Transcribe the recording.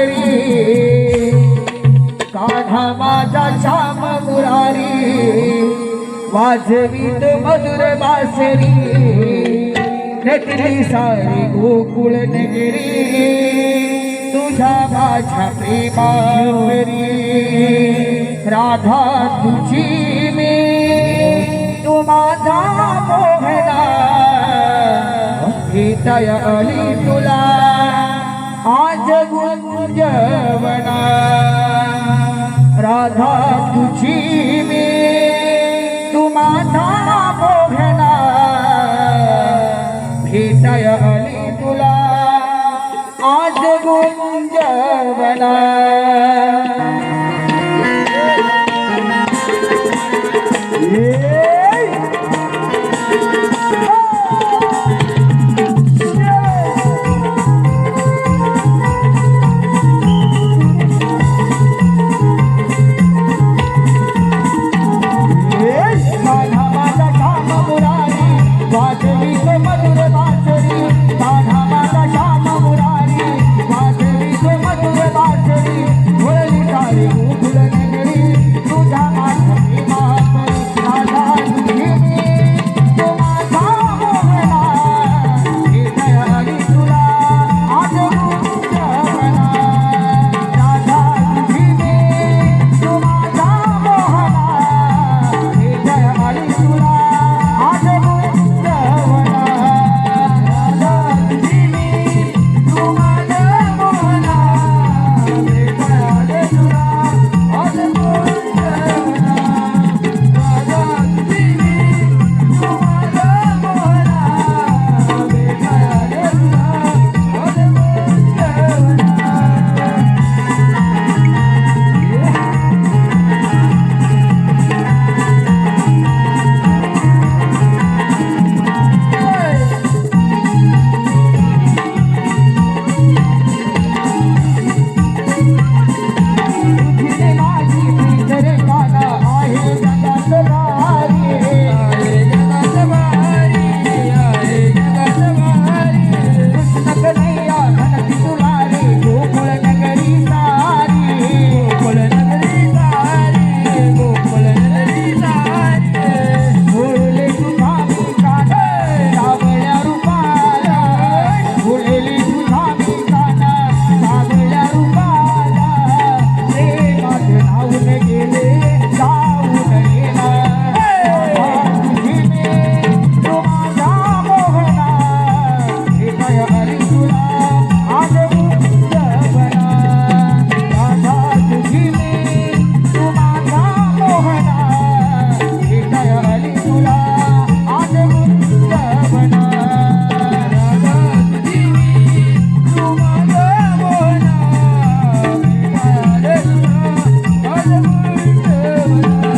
देवी काढा माझा श्याम मुरारी. वाजवीत मधुर बासरी. नटली सारी गोकुळ नगरी. तुझ्या माझ्या प्रेमावरी. राधा तुझी मी. तू माझा मोहना. गीतय अली तुला. जवना राधा तुझी मी तुम्हाला माझा मोघना भेटयली तुला आज गुंजवना Yeah.